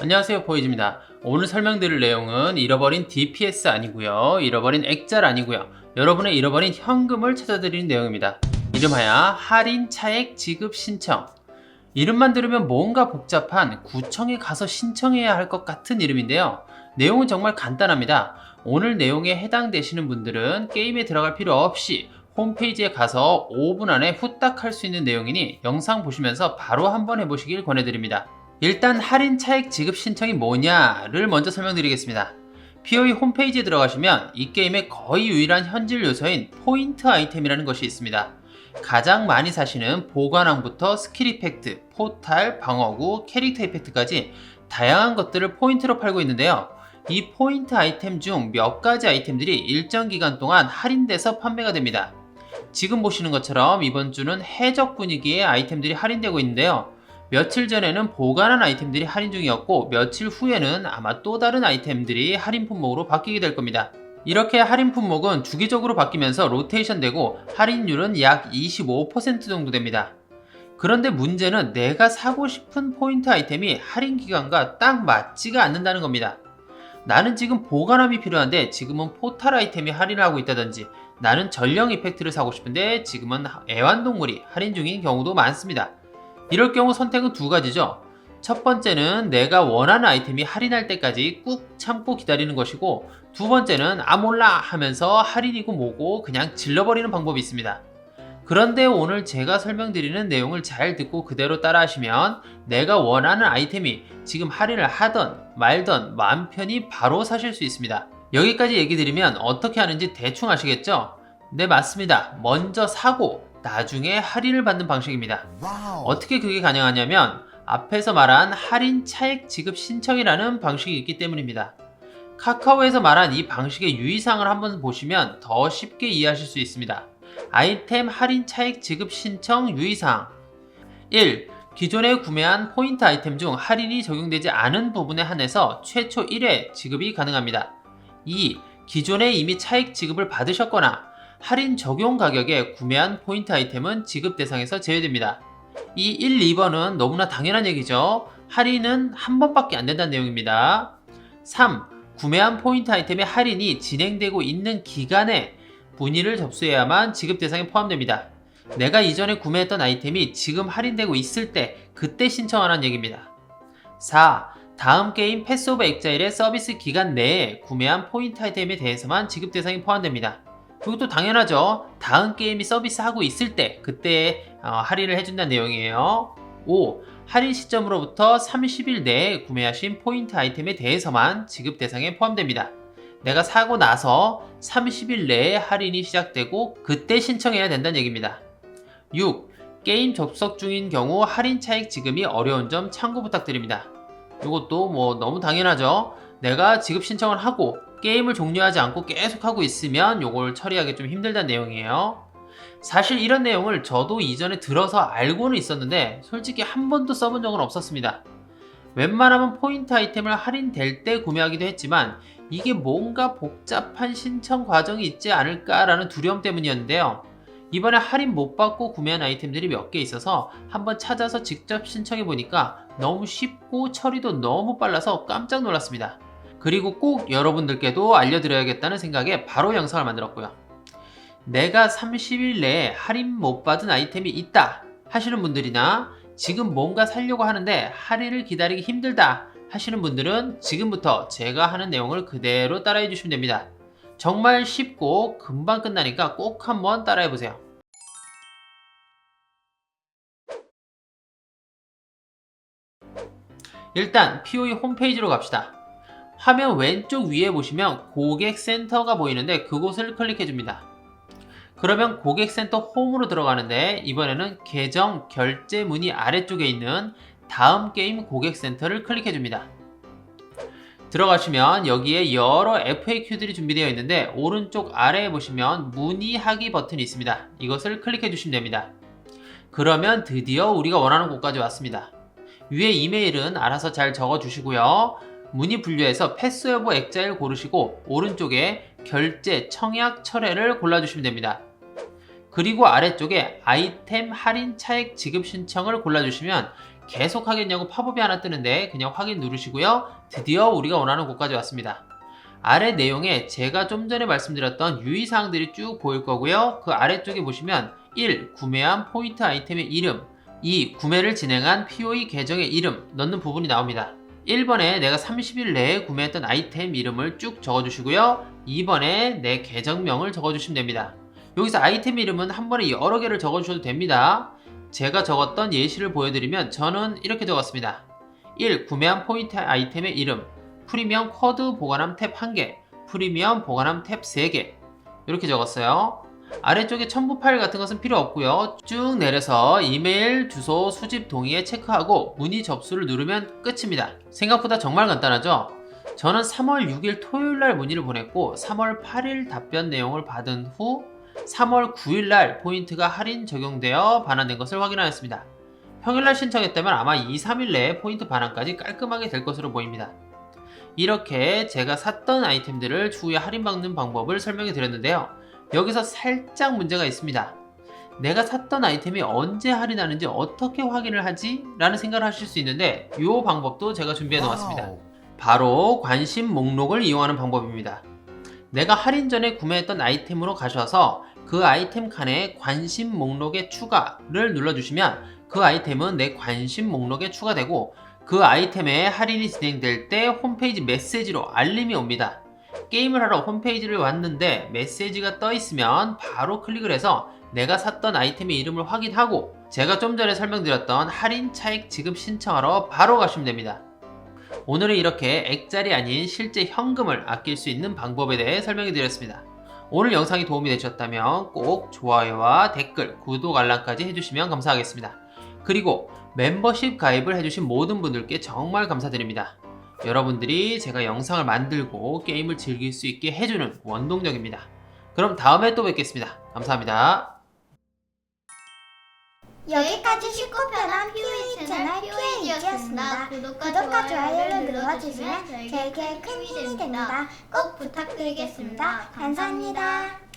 안녕하세요 포이즈입니다. 오늘 설명드릴 내용은 잃어버린 DPS 아니고요. 잃어버린 액자를 아니고요. 여러분의 잃어버린 현금을 찾아드리는 내용입니다. 이름하여 할인 차액 지급 신청. 이름만 들으면 뭔가 복잡한 구청에 가서 신청해야 할 것 같은 이름인데요. 내용은 정말 간단합니다. 오늘 내용에 해당되시는 분들은 게임에 들어갈 필요 없이 홈페이지에 가서 5분 안에 후딱 할 수 있는 내용이니 영상 보시면서 바로 한번 해보시길 권해드립니다. 일단 할인 차액 지급 신청이 뭐냐를 먼저 설명드리겠습니다. POE 홈페이지에 들어가시면 이 게임의 거의 유일한 현질 요소인 포인트 아이템이라는 것이 있습니다. 가장 많이 사시는 보관왕부터 스킬 이펙트, 포탈, 방어구, 캐릭터 이펙트까지 다양한 것들을 포인트로 팔고 있는데요. 이 포인트 아이템 중 몇 가지 아이템들이 일정 기간 동안 할인돼서 판매가 됩니다. 지금 보시는 것처럼 이번 주는 해적 분위기의 아이템들이 할인되고 있는데요. 며칠 전에는 보관한 아이템들이 할인 중이었고 며칠 후에는 아마 또 다른 아이템들이 할인 품목으로 바뀌게 될 겁니다. 이렇게 할인 품목은 주기적으로 바뀌면서 로테이션 되고 할인율은 약 25% 정도 됩니다. 그런데 문제는 내가 사고 싶은 포인트 아이템이 할인 기간과 딱 맞지가 않는다는 겁니다. 나는 지금 보관함이 필요한데 지금은 포탈 아이템이 할인을 하고 있다든지 나는 전령 이펙트를 사고 싶은데 지금은 애완동물이 할인 중인 경우도 많습니다. 이럴 경우 선택은 두 가지죠. 첫 번째는 내가 원하는 아이템이 할인할 때까지 꾹 참고 기다리는 것이고 두 번째는 아 몰라 하면서 할인이고 뭐고 그냥 질러버리는 방법이 있습니다. 그런데 오늘 제가 설명드리는 내용을 잘 듣고 그대로 따라 하시면 내가 원하는 아이템이 지금 할인을 하던 말던 마음 편히 바로 사실 수 있습니다. 여기까지 얘기 드리면 어떻게 하는지 대충 아시겠죠? 네 맞습니다. 먼저 사고 나중에 할인을 받는 방식입니다. 어떻게 그게 가능하냐면 앞에서 말한 할인 차액 지급 신청이라는 방식이 있기 때문입니다. 카카오에서 말한 이 방식의 유의사항을 한번 보시면 더 쉽게 이해하실 수 있습니다. 아이템 할인 차액 지급 신청 유의사항 1. 기존에 구매한 포인트 아이템 중 할인이 적용되지 않은 부분에 한해서 최초 1회 지급이 가능합니다. 2. 기존에 이미 차액 지급을 받으셨거나 할인 적용 가격에 구매한 포인트 아이템은 지급 대상에서 제외됩니다. 이 1, 2번은 너무나 당연한 얘기죠. 할인은 한 번밖에 안 된다는 내용입니다. 3. 구매한 포인트 아이템의 할인이 진행되고 있는 기간에 문의를 접수해야만 지급 대상에 포함됩니다. 내가 이전에 구매했던 아이템이 지금 할인되고 있을 때 그때 신청하라는 얘기입니다. 4. 다음 게임 패스 오브 엑자일의 서비스 기간 내에 구매한 포인트 아이템에 대해서만 지급 대상에 포함됩니다. 그것도 당연하죠. 다음 게임이 서비스하고 있을 때 그때 어, 할인을 해준다는 내용이에요. 5. 할인 시점으로부터 30일 내에 구매하신 포인트 아이템에 대해서만 지급 대상에 포함됩니다. 내가 사고 나서 30일 내에 할인이 시작되고 그때 신청해야 된다는 얘기입니다. 6. 게임 접속 중인 경우 할인 차익 지급이 어려운 점 참고 부탁드립니다. 이것도 뭐 너무 당연하죠. 내가 지급 신청을 하고 게임을 종료하지 않고 계속 하고 있으면 이걸 처리하기 좀 힘들다는 내용이에요. 사실 이런 내용을 저도 이전에 들어서 알고는 있었는데 솔직히 한 번도 써본 적은 없었습니다. 웬만하면 포인트 아이템을 할인될 때 구매하기도 했지만 이게 뭔가 복잡한 신청 과정이 있지 않을까라는 두려움 때문이었는데요. 이번에 할인 못 받고 구매한 아이템들이 몇 개 있어서 한번 찾아서 직접 신청해 보니까 너무 쉽고 처리도 너무 빨라서 깜짝 놀랐습니다. 그리고 꼭 여러분들께도 알려드려야겠다는 생각에 바로 영상을 만들었고요. 내가 30일 내에 할인 못 받은 아이템이 있다 하시는 분들이나 지금 뭔가 살려고 하는데 할인을 기다리기 힘들다 하시는 분들은 지금부터 제가 하는 내용을 그대로 따라해 주시면 됩니다. 정말 쉽고 금방 끝나니까 꼭 한번 따라해 보세요. 일단 POE 홈페이지로 갑시다. 화면 왼쪽 위에 보시면 고객센터가 보이는데 그곳을 클릭해 줍니다. 그러면 고객센터 홈으로 들어가는데 이번에는 계정 결제 문의 아래쪽에 있는 다음 게임 고객센터를 클릭해 줍니다. 들어가시면 여기에 여러 FAQ들이 준비되어 있는데 오른쪽 아래에 보시면 문의하기 버튼이 있습니다. 이것을 클릭해 주시면 됩니다. 그러면 드디어 우리가 원하는 곳까지 왔습니다. 위에 이메일은 알아서 잘 적어 주시고요. 문의 분류에서 패스 여부 액자를 고르시고 오른쪽에 결제 청약 철회를 골라주시면 됩니다. 그리고 아래쪽에 아이템 할인 차액 지급 신청을 골라주시면 계속 하겠냐고 팝업이 하나 뜨는데 그냥 확인 누르시고요. 드디어 우리가 원하는 곳까지 왔습니다. 아래 내용에 제가 좀 전에 말씀드렸던 유의사항들이 쭉 보일 거고요. 그 아래쪽에 보시면 1. 구매한 포인트 아이템의 이름 2. 구매를 진행한 POE 계정의 이름 넣는 부분이 나옵니다. 1번에 내가 30일 내에 구매했던 아이템 이름을 쭉 적어주시고요. 2번에 내 계정명을 적어주시면 됩니다. 여기서 아이템 이름은 한 번에 여러 개를 적어주셔도 됩니다. 제가 적었던 예시를 보여드리면 저는 이렇게 적었습니다. 1. 구매한 포인트 아이템의 이름 프리미엄 쿼드 보관함 탭 1개 프리미엄 보관함 탭 3개 이렇게 적었어요. 아래쪽에 첨부 파일 같은 것은 필요 없고요. 쭉 내려서 이메일 주소 수집 동의에 체크하고 문의 접수를 누르면 끝입니다. 생각보다 정말 간단하죠? 저는 3월 6일 토요일 날 문의를 보냈고 3월 8일 답변 내용을 받은 후 3월 9일 날 포인트가 할인 적용되어 반환된 것을 확인하였습니다. 평일날 신청했다면 아마 2, 3일 내에 포인트 반환까지 깔끔하게 될 것으로 보입니다. 이렇게 제가 샀던 아이템들을 추후에 할인받는 방법을 설명해 드렸는데요. 여기서 살짝 문제가 있습니다. 내가 샀던 아이템이 언제 할인하는지 어떻게 확인을 하지? 라는 생각을 하실 수 있는데 이 방법도 제가 준비해 놓았습니다. 바로 관심 목록을 이용하는 방법입니다. 내가 할인 전에 구매했던 아이템으로 가셔서 그 아이템 칸에 관심 목록에 추가를 눌러주시면 그 아이템은 내 관심 목록에 추가되고 그 아이템의 할인이 진행될 때 홈페이지 메시지로 알림이 옵니다. 게임을 하러 홈페이지를 왔는데 메시지가 떠 있으면 바로 클릭을 해서 내가 샀던 아이템의 이름을 확인하고 제가 좀 전에 설명드렸던 할인 차익 지급 신청하러 바로 가시면 됩니다. 오늘은 이렇게 액자리 아닌 실제 현금을 아낄 수 있는 방법에 대해 설명해 드렸습니다. 오늘 영상이 도움이 되셨다면 꼭 좋아요와 댓글, 구독, 알람까지 해주시면 감사하겠습니다. 그리고 멤버십 가입을 해주신 모든 분들께 정말 감사드립니다. 여러분들이 제가 영상을 만들고 게임을 즐길 수 있게 해주는 원동력입니다. 그럼 다음에 또 뵙겠습니다. 감사합니다. 여기까지 쉽고 편한 POE 채널 POE이지였습니다. 구독과 좋아요를 눌러주시면 저에게 큰 힘이 됩니다. 꼭 부탁드리겠습니다. 감사합니다.